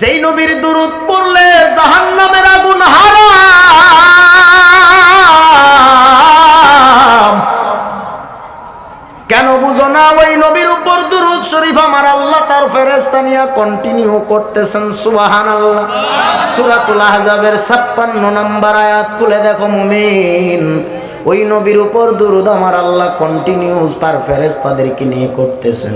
যেই নবীর দুরুদ পড়লে জাহান্নামের আগুন হারাম। কেন বুঝো না, ওই নবীর উপর দুরুদ শরীফ আমার আল্লাহ তার ফেরেস্তা নিয়ে কন্টিনিউ করতেছেন সুবাহান আল্লাহ সুরাতুল আহজাবের ছাপ্পান্ন নাম্বার আয়াত খুলে দেখো, মুমিন, ওই নবীর উপর দুরুদ আমার আল্লাহ কন্টিনিউস তার ফেরেস্তাদেরকে নিয়ে করতেছেন।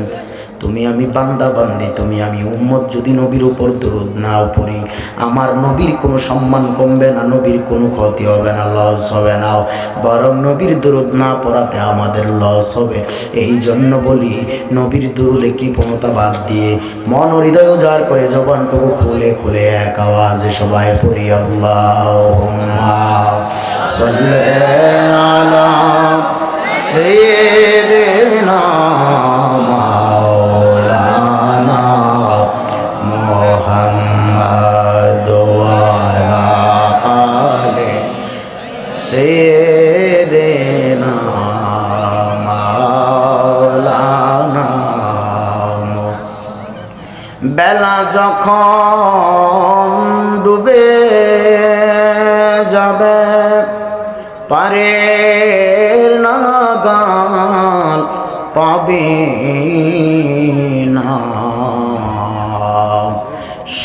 তুমি আমি বান্দা, বান্দি, তুমি আমি উম্মত। যদি নবীর উপর দরুদ নাও পড়ি, আমার নবীর কোনো সম্মান কমবে না, নবীর কোনো ক্ষতি হবে না লস হবে না। বরং নবীর দরুদ না পড়াতে আমাদের লস হবে। এই জন্য বলি, নবীর দরুদে কৃপণতা বাদ দিয়ে মন হৃদয় উজাড় করে জবানটুকু খুলে খুলে এক আওয়াজে সবাই পড়ি আল্লাহ না সেদিনা مولانا محمد وعلى آله سيدنا مولانا বেলা যখন ডুবে যাবে পারের নাগাল পাবে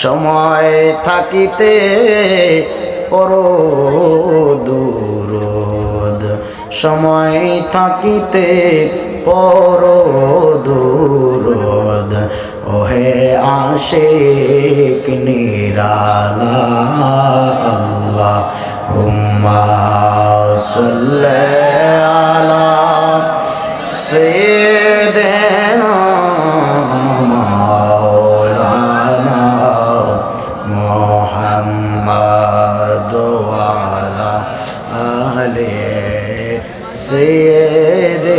সময় থাকিতে পর দূরদ। সময় থাকিতে পর দূরদ। ওহে আশেক নিরালা আল্লাহ, হুম্মা সাল্লি আলা সাইয়্যিদিনা ওয়া আলা আলি সাইয়্যিদিনা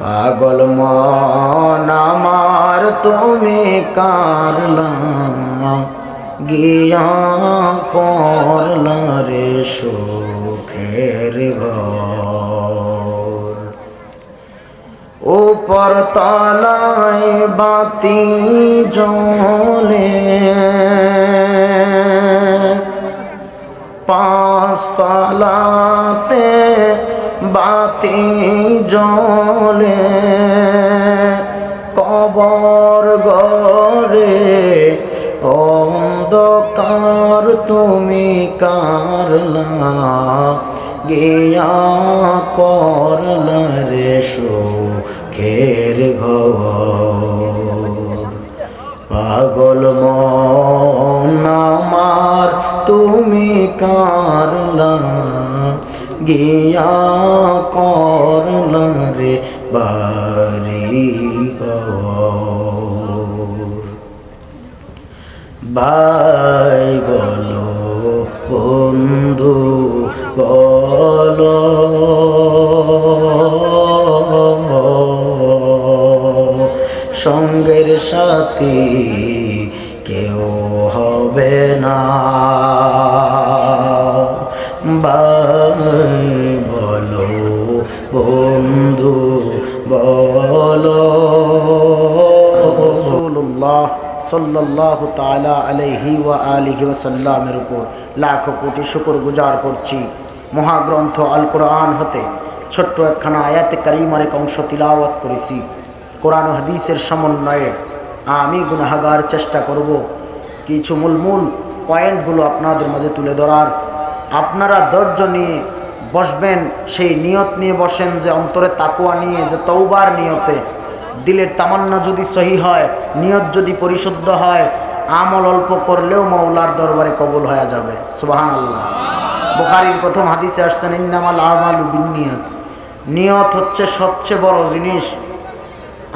পাগল মন আমার তুমি কারলা, গিয়া করলা রে সুখের ঘর। উপর তলায় বাতি জলে পাঁচতলাতে বাতি জলে কবর গরে অন্ধকার তুমি কারলা গিয়া করলা রে সুখের ঘর। পাগল আমার তুমি কারলা গিয়া করলা রে বাড়ি গর ভাই বলো বন্ধু বলো সঙ্গের সাথী কেউ হবে না। বলো, বন্ধু বলো। রসুল্লাহ সাল্লাহ তালা আলহি ওয়া আলিহি ওসাল্লামের উপর লাখ কোটি শুকর গুজার করছি। মহাগ্রন্থ আল কোরআন হতে ছোট্ট একখানা আয়াতে কারিমার এক অংশ তিলাওয়াত করেছি। কোরআন হাদিসের সমন্বয়ে আমি গুনাহাগার চেষ্টা করব। কিছু মূল মূল পয়েন্টগুলো আপনাদের মাঝে তুলে ধরার। আপনারা ধৈর্য নিয়ে বসবেন, সেই নিয়ত নিয়ে বসেন যে অন্তরে তাকুয়া নিয়ে, যে তৌবার নিয়তে। দিলের তামান্না যদি সহি হয়, নিয়ত যদি পরিশুদ্ধ হয়, আমল অল্প করলেও মৌলার দরবারে কবল হয়ে যাবে। সুবাহান আল্লাহ বোখারির প্রথম হাদিসে আসছেন, ইন্নামাল আমালু বিনিয়ত নিয়ত হচ্ছে সবচেয়ে বড় জিনিস।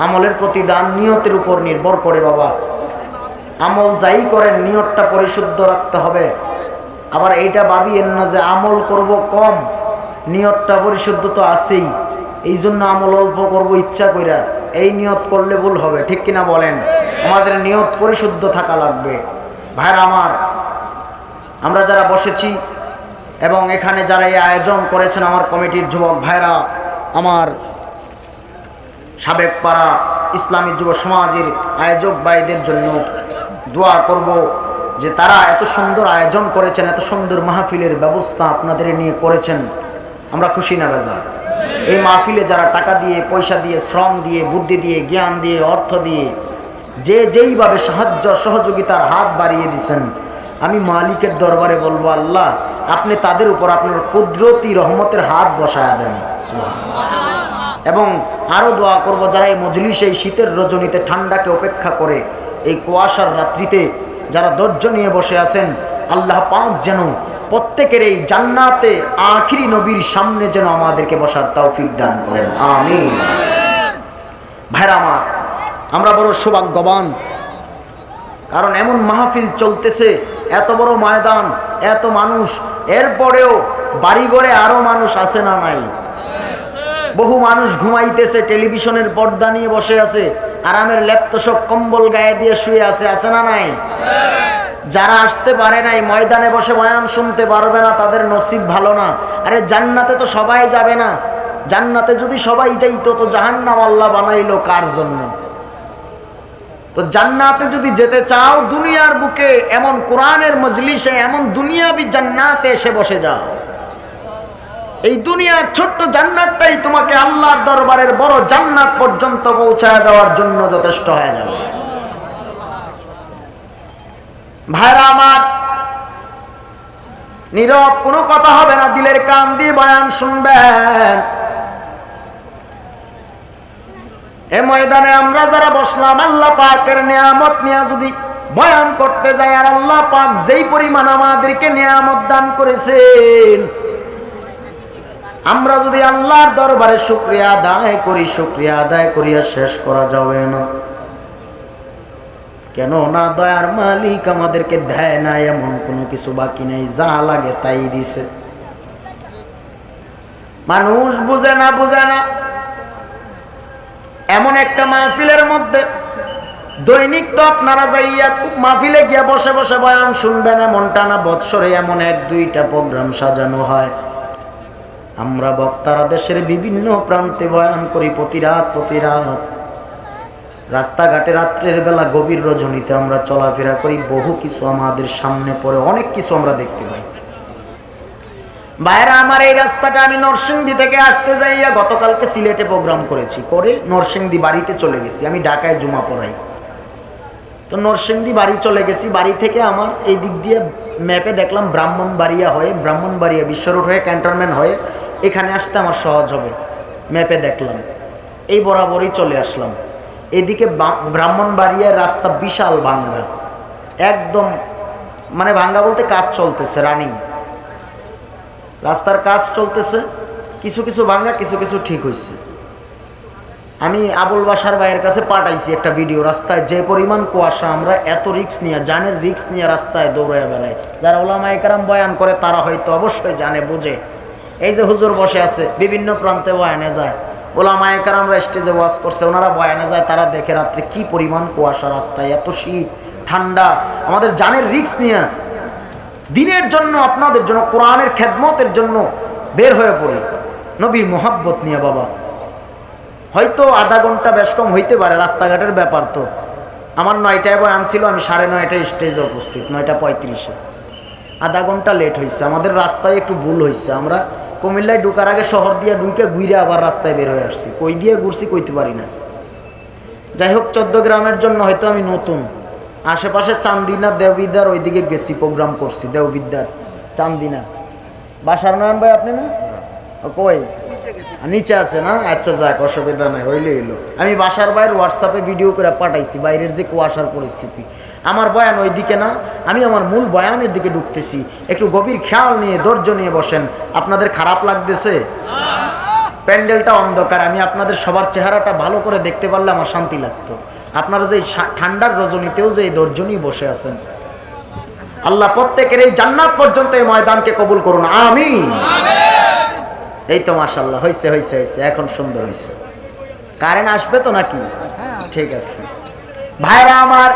আমলের প্রতিদান নিয়তের উপর নির্ভর করে, বাবা। আমল যাই করেন, নিয়তটা পরিশুদ্ধ রাখতে হবে। আবার এইটা ভাবিয়েন না যে আমল করব কম, নিয়তটা পরিশুদ্ধ তো আছেই। এই জন্য আমল অল্প করব, ইচ্ছা কইরা। এই নিয়ত করলে ভুল হবে, ঠিক কিনা বলেন? আমাদের নিয়ত পরিশুদ্ধ থাকা লাগবে। ভাইরা আমার, আমরা যারা বসেছি এবং এখানে যারা এই আয়োজন করেছেন আমার কমিটির যুবক ভাইরা, আমার সাবেক পাড়া ইসলামী যুব সমাজের আয়োজক ভাইদের জন্য দোয়া করব যে তারা এত সুন্দর আয়োজন করেছেন, এত সুন্দর মাহফিলের ব্যবস্থা আপনাদের নিয়ে করেছেন। আমরা খুশি না বেজা এই মাহফিলে যারা টাকা দিয়ে, পয়সা দিয়ে, শ্রম দিয়ে, বুদ্ধি দিয়ে, জ্ঞান দিয়ে, অর্থ দিয়ে যে যেইভাবে সাহায্য, সহযোগিতার হাত বাড়িয়ে দিচ্ছেন, আমি মালিকের দরবারে বলব, আল্লাহ, আপনি তাদের উপর আপনার কুদরতি রহমতের হাত বসায়া দেন। এবং আরও দোয়া করব যারা এই মজলিস এই শীতের রজনীতে ঠান্ডাকে উপেক্ষা করে, এই কুয়াশার রাত্রিতে যারা ধৈর্য নিয়ে বসে আছেন, আল্লাহ পাক যেন প্রত্যেকের এই জান্নাতে আখিরি নবীর সামনে যেন আমাদেরকে বসার তৌফিক দান করেন। আমি ভাইরা আমার, আমরা বড় সৌভাগ্যবান, কারণ এমন মাহফিল চলতেছে, এত বড় ময়দান, এত মানুষ, এরপরেও বাড়িঘরে আরও মানুষ আছে না নাই? বহু মানুষ ঘুমাইতেছে, টেলিভিশনের পর্দা নিয়ে বসে আছে, আরামের ল্যাপটসক কম্বল গায়ে দিয়ে শুয়ে আছে আছে না নাই? যারা আসতে পারে নাই, ময়দানে বসে বয়ান শুনতে পারবে না, তাদের নসিব ভালো না। আরে জান্নাতে তো সবাই যাবে না। জান্নাতে যদি সবাই যাইতো, তো জাহান্নাম আল্লাহ বানাইলো কার জন্য? তো জান্নাতে যদি যেতে চাও, দুনিয়ার বুকে এমন কোরআনের মজলিসে, এমন দুনিয়াবি জান্নাতে এসে বসে যাও। এই দুনিয়ার ছোট্ট জান্নাতটাই তোমাকে আল্লাহর দরবারের বড় জান্নাত পর্যন্ত পৌঁছায় দেওয়ার জন্য যথেষ্ট হয়ে যাবে। ভাইরা আমার, নীরব কোনো কথা হবে না, দিলের কান দিয়ে বয়ান শুনবেন। এ ময়দানে আমরা যারা বসলাম, আল্লাহ পাকের নিয়ামত নিয়ে যদি বয়ান করতে যাই, আর আল্লাহ পাক যেই পরিমাণ আমাদেরকে নিয়ামত দান করেছেন আমরা যদি আল্লাহর দরবারে শুক্রিয়া আদায় করি, শুক্রিয়া আদায় করিয়া শেষ করা যাবে না। কেন না দয়ার মালিক আমাদেরকে দেয় না, এমন কোনো কিছু বাকি নেই, যা লাগে তাই দিছে। মানুষ বুঝে না বুঝে না। এমন একটা মাহফিলের মধ্যে দৈনিক তো আপনারা যাইয়া মাহফিলে গিয়া বসে বসে বয়ান শুনবেন, এমনটা না, বৎসরে এমন এক দুইটা প্রোগ্রাম সাজানো হয়। আমরা বক্তারা দেশের বিভিন্ন প্রান্তে বয়ান করি প্রতি রাত প্রতি রাত। রাস্তাঘাটে রাত্রের বেলা গভীর রজনীতে আমরা চলাফেরা করি, বহু কিছু আমাদের সামনে পড়ে, অনেক কিছু আমরা দেখতে পাই। বাইরে আমার এই রাস্তাটা আমি নরসিংদী থেকে আসতে যাইয়া গতকালকে সিলেটে প্রোগ্রাম করেছি। করে নরসিংদী বাড়িতে চলে গেছি, আমি ঢাকায় জুমা পড়াই। তো নরসিংদী বাড়ি চলে গেছি, বাড়ি থেকে আমার এই দিক দিয়ে ম্যাপে দেখলাম ব্রাহ্মণবাড়িয়া হয়ে, ব্রাহ্মণবাড়িয়া বিশ্ব রোড হয়ে, ক্যান্টনমেন্ট হয়ে এখানে আসতে আমার সহজ হবে। ম্যাপে দেখলাম। এই বরাবরই চলে আসলাম। এদিকে ব্রাহ্মণবাড়িয়ার রাস্তা বিশাল ভাঙ্গা একদম মানে ভাঙ্গা বলতে কাজ চলতেছে রানিং রাস্তার কাজ চলতেছে, কিছু কিছু ভাঙ্গা কিছু কিছু ঠিক হয়েছে আমি আবুল বাসার ভাইয়ের কাছে পাঠাইছি একটা ভিডিও রাস্তায় যে পরিমাণ কুয়াশা আমরা এত রিক্স নিয়ে, জানের রিক্স নিয়ে রাস্তায় দৌড়ে বেড়াই। যারা ওলামা একরাম বয়ান করে, তারা হয়তো অবশ্যই জানে, বুঝে। এই যে হুজুর বসে আছে, বিভিন্ন প্রান্তে বয়ানে যায়। ওলামা একরামরা স্টেজে ওয়াজ করছে, ওনারা বয়ানে যায়, তারা দেখে রাত্রে কি পরিমাণ কুয়াশা রাস্তায়, এত শীত, ঠান্ডা। আমাদের জানের রিক্স নিয়ে দিনের জন্য আপনাদের জন্য, কোরআনের খেদমতের জন্য বের হয়ে পড়ি নবীর মোহাব্বত নিয়ে বাবা। হয়তো আধা ঘণ্টা বেশ কম হইতে পারে, রাস্তাঘাটের ব্যাপার তো। আমার নয়টায় বই আনছিল আমি সাড়ে নয়টায় স্টেজে উপস্থিত, নয়টা পঁয়ত্রিশে। আধা ঘণ্টা লেট হয়েছে আমাদের রাস্তায় একটু ভুল হয়েছে আমরা কুমিল্লায় ঢুকার আগে শহর দিয়ে ঢুকে ঘুরে আবার রাস্তায় বের হয়ে আসছি। কই দিয়ে ঘুরছি কইতে পারি না। যাই হোক চোদ্দ গ্রামের জন্য হয়তো আমি নতুন। আশেপাশে চান্দিনা দেওবিদ্যার ওইদিকে গেছি প্রোগ্রাম করছি দেওবিদ্যার চান্দিনা। বাসার নয়ন ভাই আপনি না? কই? নিচে আছে না? আচ্ছা যাক, অসুবিধা নেই হইলে। এলো আমি বাসার বাইরে হোয়াটসঅ্যাপে ভিডিও করে পাঠাইছি, বাইরের যে কুয়াশার পরিস্থিতি। আমার বয়ান ওইদিকে না, আমি আমার মূল বয়ানের দিকে ঢুকতেছি। একটু গভীর খেয়াল নিয়ে, ধৈর্য নিয়ে বসেন। আপনাদের খারাপ লাগতেছে? প্যান্ডেলটা অন্ধকার, আমি আপনাদের সবার চেহারাটা ভালো করে দেখতে পারলে আমার শান্তি লাগতো। আপনারা যে ঠান্ডার রজনীতেও যে এই ধৈর্য নিয়ে বসে আছেন। আল্লাহ প্রত্যেকের এই জান্নাত পর্যন্ত এই ময়দানকে কবুল করুন। আমিন। এই তো মাশাল্লাহ হয়েছে হয়েছে হয়েছে এখন সুন্দর হয়েছে কারেন্ট আসবে তো নাকি? ঠিক আছে। ভাইরা আমার,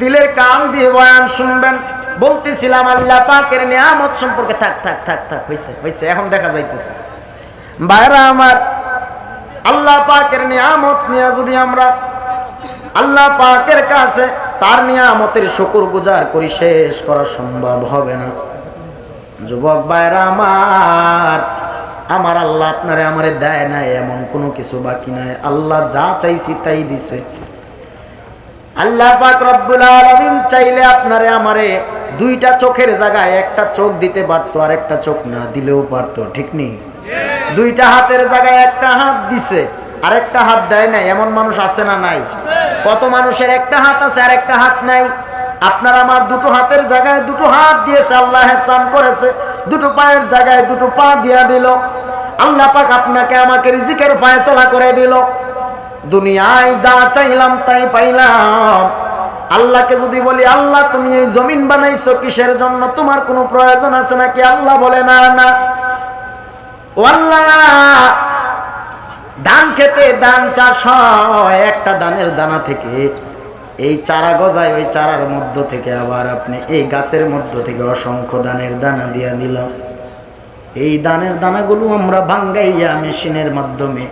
দিলের কান দিয়ে বয়ান শুনবেন। বলতেছিলাম, আল্লাহ পাকের নিয়ামত সম্পর্কে থাক থাক থাক থাক হয়েছে হয়েছে এখন দেখা যাইতেছে। ভাইরা আমার, আল্লাহ পাকের নিয়ামত নিয়ে যদি আমরা আল্লাহ পাকের কাছে তার নিয়ামতের শুকুর গুজার করি, শেষ করা সম্ভব হবে না। যুবক ভাইরা আমার আমার আল্লাহ আপনারে আমারে দেয় নাই, এমন কোনো কিছু বাকি নাই। আল্লাহ যা চাইছি তাই দিছে। আল্লাহ পাক রব্বুল আলামিন চাইলে আপনারে আমারে দুইটা চোখের জায়গায় একটা চোখ দিতে পারতো আর একটা চোখ না দিলেও পারতো, ঠিক নেই দুইটা হাতের জায়গায় একটা হাত দিছে আর একটা হাত দেয় নাই, এমন মানুষ আছে না নাই? কত মানুষের একটা হাত আছে আর একটা হাত নাই? আপনার আমার দুটো হাতের জায়গায় দুটো হাত দিয়েছে, আল্লাহ হেসান করেছে। দুটো পায়ের জায়গায় দুটো পা দিয়া দিল। আল্লাহ পাক আপনাকে আমাকে রিজিকের ফয়সালা করে দিল। দুনিয়ায় যা চাইলাম তাই পাইলাম। আল্লাহকে যদি বলি, আল্লাহ, তুমি এই জমিন বানাইছো, কিসের জন্য তোমার কোনো প্রয়োজন আছে নাকি? আল্লাহ বলে, না না। ও আল্লাহ, ধান খেতে ধান চাষ হয়, একটা ধানের দানা থেকে এই চারা গজায়, ওই চারার মধ্য থেকে আবার আপনি এই গাছের মধ্য থেকে অসংখ্য ধানের দানা দিয়া দিল এই দানের দানাগুলো আমরা ভাঙ্গাইয়া মেশিনের মাধ্যমে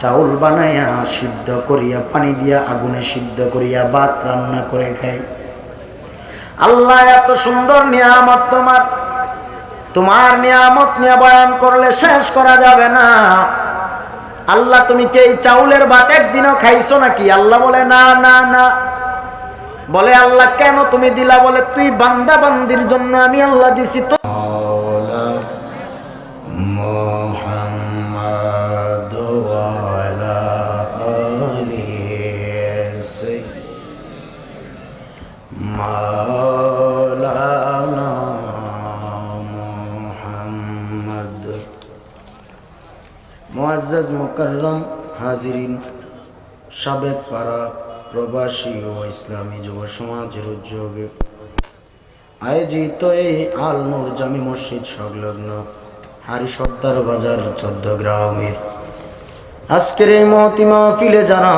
চাউল বানাইয়া সিদ্ধ করিয়া, পানি দিয়া আগুনে সিদ্ধ করিয়া ভাত রান্না করে খাই। আল্লাহ এত সুন্দর নিয়ামত তোমার। তোমার নিয়ামত নিয়ে বয়ান করলে শেষ করা যাবে না। আল্লাহ, তুমি কি এই চাউলের ভাত একদিনও খাইছো নাকি? আল্লাহ বলে, না না না। বলে, আল্লাহ, কেন তুমি দিলা? বলে, তুই বান্দা বান্দির জন্য আমি আল্লাহ দিছি তো। হাজিরিন সাবেক পাড়া প্রবাসী ও ইসলামী যুব সমাজের উদ্যোগে আয়োজিত এই আল নূর জামি মসজিদ সংলগ্ন হারি সর্দার বাজার চোদ্দ গ্রামের। আজকের এই মহতি মাহফিলে যারা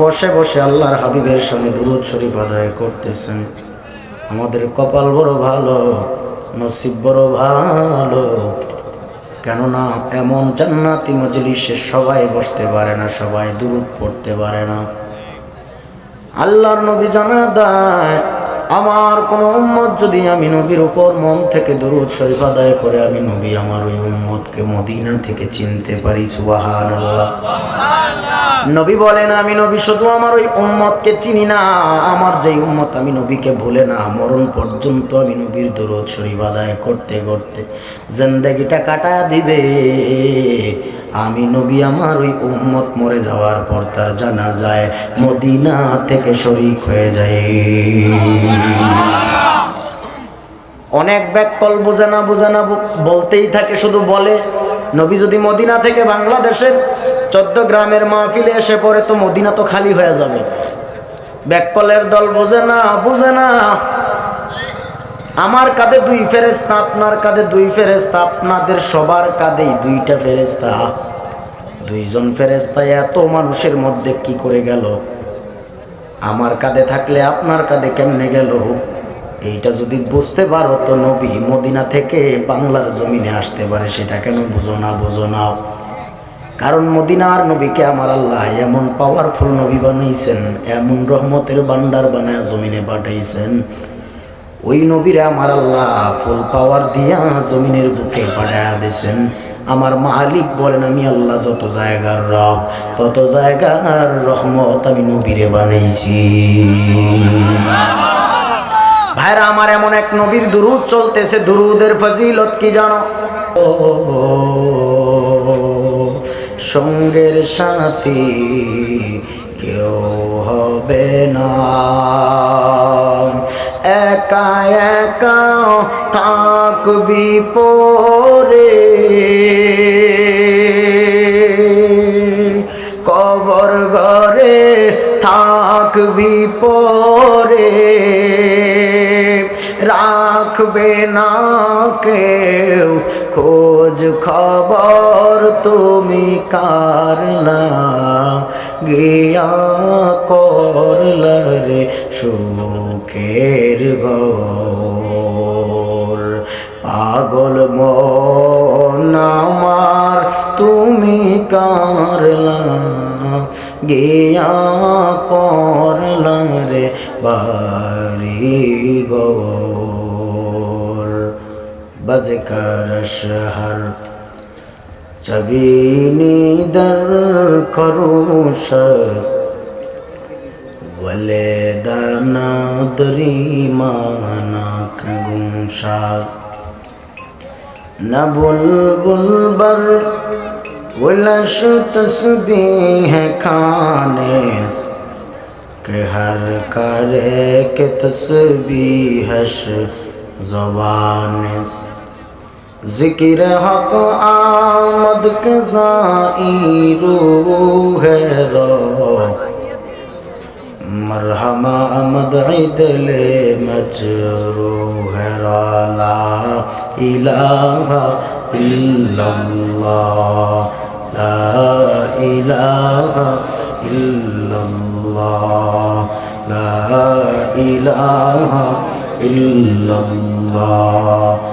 বসে বসে আল্লাহর হাবিবের সঙ্গে দুরুদ শরীফ আদায় করতেছেন, আমাদের কপাল বড় ভালো, নসিব বড় ভালো। কেননা এমন জান্নাতি মজলিসে সবাই বসতে পারে না, সবাই দুরুদ পড়তে পারে না। আল্লাহর নবী জানা দেয়, আমার কোন উম্মত যদি আমি নবীর উপর মন থেকে দুরুদ শরীফ আদায় করে, আমি নবী আমার ওই উম্মতকে মদিনা থেকে চিনতে পারি সুবাহান নবী বলেন, আমি নবী শুধু আমার ওই উম্মতকে চিনি না, আমার যেই উম্মত আমি নবীকে ভুলে না, মরণ পর্যন্ত আমি নবীর দুরুদ শরীফ আদায় করতে করতে, জিন্দেগিটা কাটা দিবে। আমি নবী, আমার ওই উম্মত মরে যাওয়ার পর তার জানা যায় মদিনা থেকে শরিক হয়ে যায়। অনেক ব্যাককল বোঝে না বোঝে না, বলতেই থাকে, শুধু বলে, নবী যদি মদিনা থেকে বাংলাদেশের চোদ্দ গ্রামের মাহফিলে এসে পড়ে, তো মদিনা তো খালি হয়ে যাবে। ব্যাককলের দল বোঝে না, বুঝে না। আমার কাঁধে দুই ফেরেস্তা আপনার কাঁধে দুই ফেরেস্তা আপনাদের সবার কাঁধেই দুইটা ফেরেস্তা দুইজন ফেরেস্তা এত মানুষের মধ্যে কি করে গেল? আমার কাঁধে থাকলে আপনার কাঁধে কেমনে গেল? এইটা যদি বুঝতে পারো তো নবী মদিনা থেকে বাংলার জমিনে আসতে পারে, সেটা কেন বুঝো না বুঝো না। কারণ মদিনার নবীকে আমার আল্লাহ এমন পাওয়ারফুল নবী বানাইছেন এমন রহমতের বান্ডার বানায় জমিনে পাঠাইছেন। ওই নবীরে আমার আল্লাহ ফুল পাওয়ার দিয়া জমিনের বুকে পাঠায়া দিয়েছেন আমার মালিক বলেন, আমি আল্লাহ যত জায়গার রব, তত জায়গার রহমত আমি নবীরে বানাইছি। ভাইরা, আমার এমন এক নবীর দুরুদ চলতেছে। দুরুদের ফজিলত কি জানো? সঙ্গের সাথী কেউ হবে না। একা একা থাকবি পরে। কবর ঘরে থাকবি পরে। রাখবে না কেউ। খোঁজ খবর তুমি কার না? গিয়া করলারে সুখের ঘর। পাগল নামার তুমি কারলা গিয়া করলা রে বারি গর بذکر شهر چبینی در خروش است ولی دانا دری مانا کگون شاد نبل بل بر ولش تسبیح کانیس کہ ہر کرے کے تسبیحش زبانس ذکر حق آمد کے زائی روح را مرحم آمد عدل مجروح را لا الہ الا اللہ لا الہ الا اللہ لا الہ الا اللہ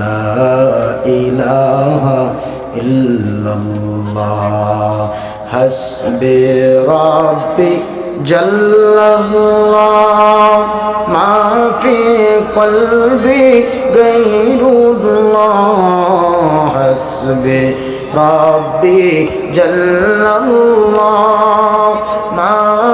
লা ইলাহা ইল্লাল্লাহ। হাসবি রাব্বি জাল্লাল্লাহ। মা ফি কলবি গায়রুল্লাহ। হাসবি রাব্বি জাল্লাল্লাহ।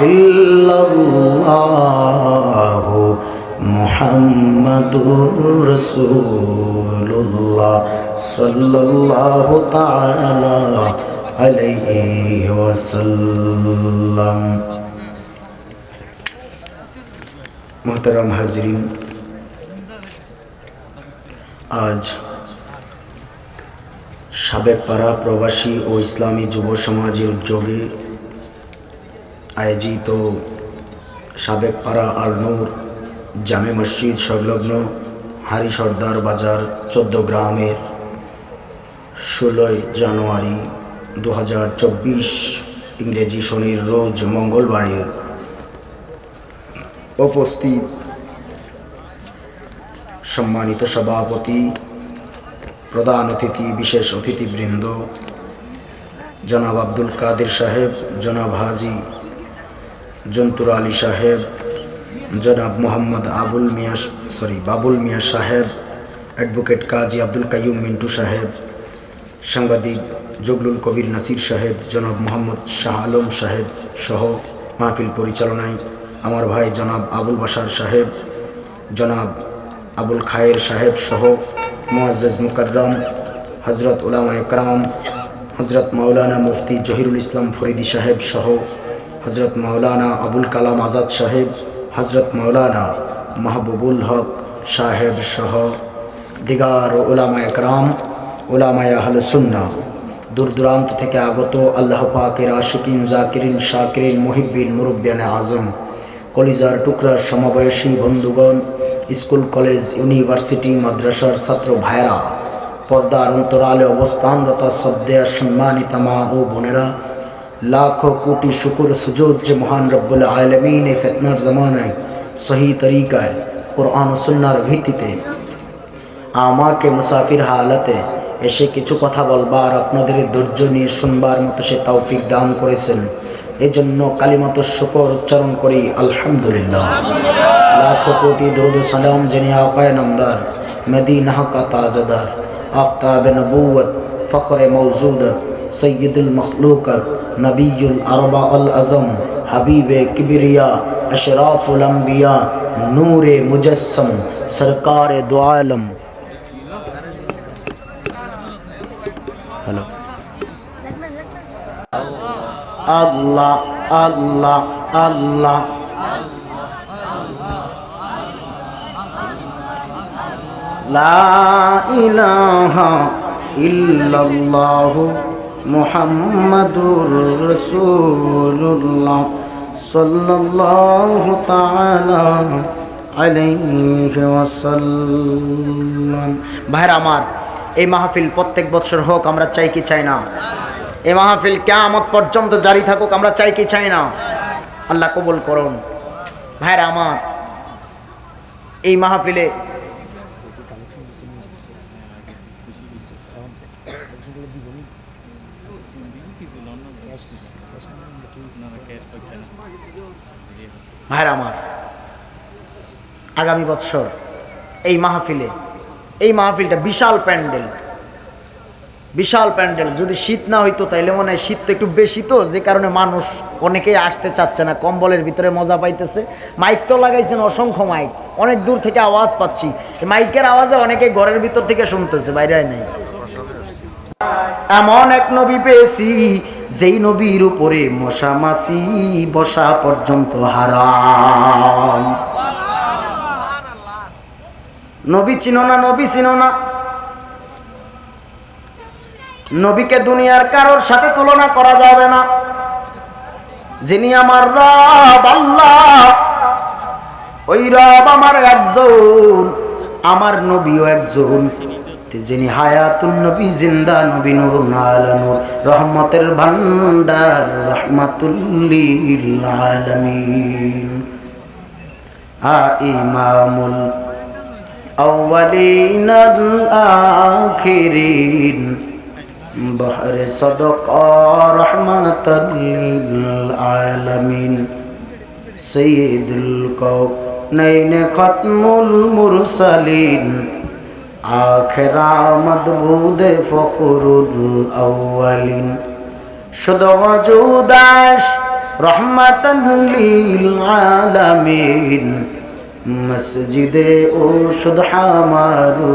ইল্লাল্লাহু মুহাম্মাদুর রাসূলুল্লাহ সাল্লাল্লাহু তাআলা আলাইহি ওয়াসাল্লাম। মোহতারাম হাজরিন, আজ সাবেক পাড়া প্রবাসী ও ইসলামী যুব সমাজের উদ্যোগে আয়োজিত সাবেক পাড়া আল নূর জামে মসজিদ সংলগ্ন হারি সর্দার বাজার চোদ্দ গ্রামের ষোলোই জানুয়ারি দু হাজার চব্বিশ ইংরেজি শনির রোজ মঙ্গলবারের উপস্থিত সম্মানিত সভাপতি, প্রধান অতিথি, বিশেষ অতিথিবৃন্দ, জনাব আব্দুল কাদের সাহেব, জনাব হাজি জন্তুর আলী সাহেব, জনাব মোহাম্মদ আবুল মিয়া, সরি, বাবুল মিয়া সাহেব, অ্যাডভোকেট কাজী আব্দুল কাইয়ুম মিন্টু সাহেব, সাংবাদিক জগলুল কবির নাসির সাহেব, জনাব মোহাম্মদ শাহ আলম সাহেব সহ মাহফিল পরিচালনায় আমার ভাই জনাব আবুল বাসার সাহেব, জনাব আবুল খায়ের সাহেব সহ মুআজ্জাজ মুকাররম হজরত উলামা একরাম হজরত মাওলানা মুফতি জহিরুল ইসলাম ফরিদি সাহেব সহ হজরত মাওলানা আবুল কালাম আজাদ সাহেব, হজরত মাওলানা মাহবুবুল হক সাহেব সহ দিগার ওলামা একরাম ওলামায় আহলে সুন্না, দূর দূরান্ত থেকে আগত আল্লাহ পাকের আশিকিন, জাকিরিন, শাকিরিন, মুহিব্বিন, মুরব্বিয়ান আজম, কলিজার টুকরার সমবয়সী বন্ধুগণ, স্কুল, কলেজ, ইউনিভার্সিটি, মাদ্রাসার ছাত্র ভাইরা পর্দার অন্তরালে অবস্থানরত শ্রদ্ধেয়া সম্মানিতা মা ও বোনেরা লাখো কোটি শুকুর সুযোগ যে মহান রব্বুল আলমিন এ ফেতনার জমানায় সহি তরিকায় কোরআন সুন্নার ভিত্তিতে আমাকে মুসাফির হালাতে এসে কিছু কথা বলবার, আপনাদের ধৈর্য নিয়ে শুনবার মতো সে তৌফিক দান করেছেন। এই জন্য কালিমাত শকর উচ্চারণ করি, আলহামদুলিল্লাহ। লাখো কোটি দরুদ সালাম জেনে আকায় নামদার, মেদিনাহ কা তাজাদার আফতাব নবুয়ত ফখরে মৌজুদত সৈয়দুল মখলুকত নবীল আরবা আল আজম হাবিবে কিবরিয়া अशराफुल अम्बिया नूर मुजस्सम सरकार दो आलम हेलो अल्लाह अल्लाह अल्लाह লা ইলাহা ইল্লাল্লাহু মুহাম্মাদুর রাসূলুল্লাহ সাল্লাল্লাহু তাআলা আলাইহি ওয়াসাল্লাম। ভাইরা আমার, এই মাহফিল প্রত্যেক বছর হোক, আমরা চাই কি চাই না। এই মাহফিল কেয়ামত পর্যন্ত জারি থাকুক, আমরা চাই কি চাই না। আল্লাহ কবুল করুন। ভাইরা আমার, এই মাহফিলে ভাইরা আমার, আগামী বৎসর এই মাহফিলে, এই মাহফিলটা বিশাল প্যান্ডেল। বিশাল প্যান্ডেল, যদি শীত না হইতো তাইলে মনে হয় শীত তো একটু বেশি তো, যে কারণে মানুষ অনেকেই আসতে চাচ্ছে না, কম্বলের ভিতরে মজা পাইতেছে। মাইক তো লাগাইছেন, অসংখ্য মাইক। অনেক দূর থেকে আওয়াজ পাচ্ছি। মাইকের আওয়াজে অনেকে ঘরের ভিতর থেকে শুনতেছে, বাইরে নেই। এমন এক নবী পেয়েছি, যেই নবীর উপরে মশা মাসি বসা পর্যন্ত হারাম। নবী চিনো না, নবী চিনো না। নবীকে দুনিয়ার কারোর সাথে তুলনা করা যাবে না। যিনি আমার রব, আল্লাহ। ওই রব আমার একজন, আমার নবীও একজন। যিনি হায়াতুন নবী, জিন্দা নবী নূর, রহমতের ভান্ডার রহমাতুল্লিল আলামিন আ ইমামুল আউয়ালিন আল আখিরিন বহর সদকা রহমাতুল্লিল আলামিন সৈয়দুল কওনাইন খতমুল মুরসালিন আখেরা মদবুদ ফকরুল আউয়ালিন। শুধু মজুদাস রহমাতান মসজিদে ও শুধু হামারু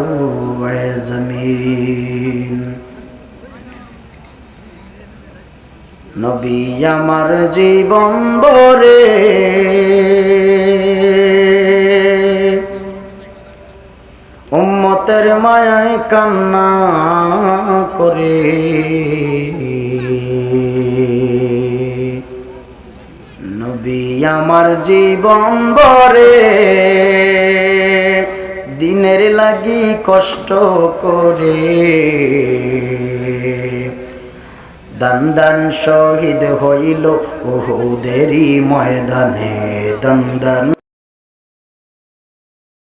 জমিন। নবী আমার জীবন বরে উম্মতের মায়ায় কান্না করে। নবী আমার জীবন বরে দিনের লাগি কষ্ট করে। দান দান শহীদ হইল ওহুদেরই ময়দানে। দান দান